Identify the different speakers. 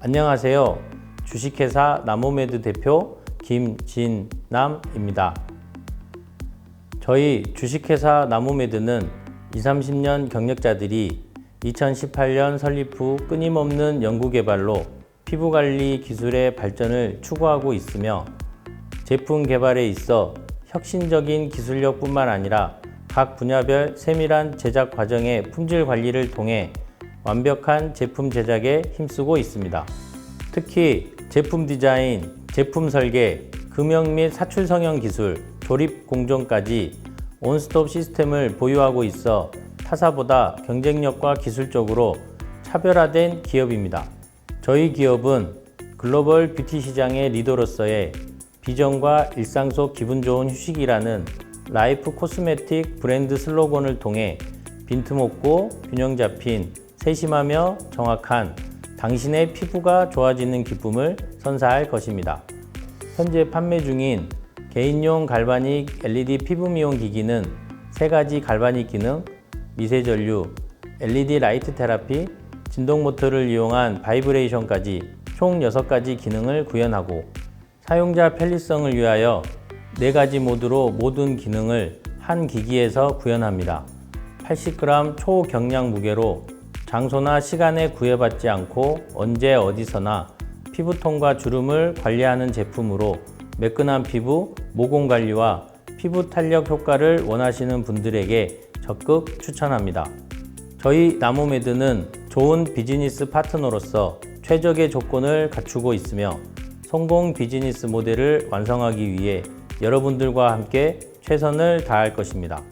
Speaker 1: 안녕하세요. 주식회사 나모메드 대표 김진남입니다. 저희 주식회사 나모메드는 20, 30년 경력자들이 2018년 설립 후 끊임없는 연구개발로 피부관리 기술의 발전을 추구하고 있으며 제품 개발에 있어 혁신적인 기술력뿐만 아니라 각 분야별 세밀한 제작 과정의 품질 관리를 통해 완벽한 제품 제작에 힘쓰고 있습니다. 특히 제품 디자인, 제품 설계, 금형 및 사출 성형 기술, 조립 공정까지 온스톱 시스템을 보유하고 있어 타사보다 경쟁력과 기술적으로 차별화된 기업입니다. 저희 기업은 글로벌 뷰티 시장의 리더로서의 비전과 일상 속 기분 좋은 휴식이라는 라이프 코스메틱 브랜드 슬로건을 통해 빈틈없고 균형 잡힌 세심하며 정확한 당신의 피부가 좋아지는 기쁨을 선사할 것입니다. 현재 판매 중인 개인용 갈바닉 LED 피부 미용 기기는 세 가지 갈바닉 기능, 미세 전류, LED 라이트 테라피, 진동 모터를 이용한 바이브레이션까지 총 6가지 기능을 구현하고 사용자 편리성을 위하여 4가지 모드로 모든 기능을 한 기기에서 구현합니다. 80g 초경량 무게로 장소나 시간에 구애받지 않고 언제 어디서나 피부톤과 주름을 관리하는 제품으로 매끈한 피부, 모공 관리와 피부 탄력 효과를 원하시는 분들에게 적극 추천합니다. 저희 나모메드는 좋은 비즈니스 파트너로서 최적의 조건을 갖추고 있으며 성공 비즈니스 모델을 완성하기 위해 여러분들과 함께 최선을 다할 것입니다.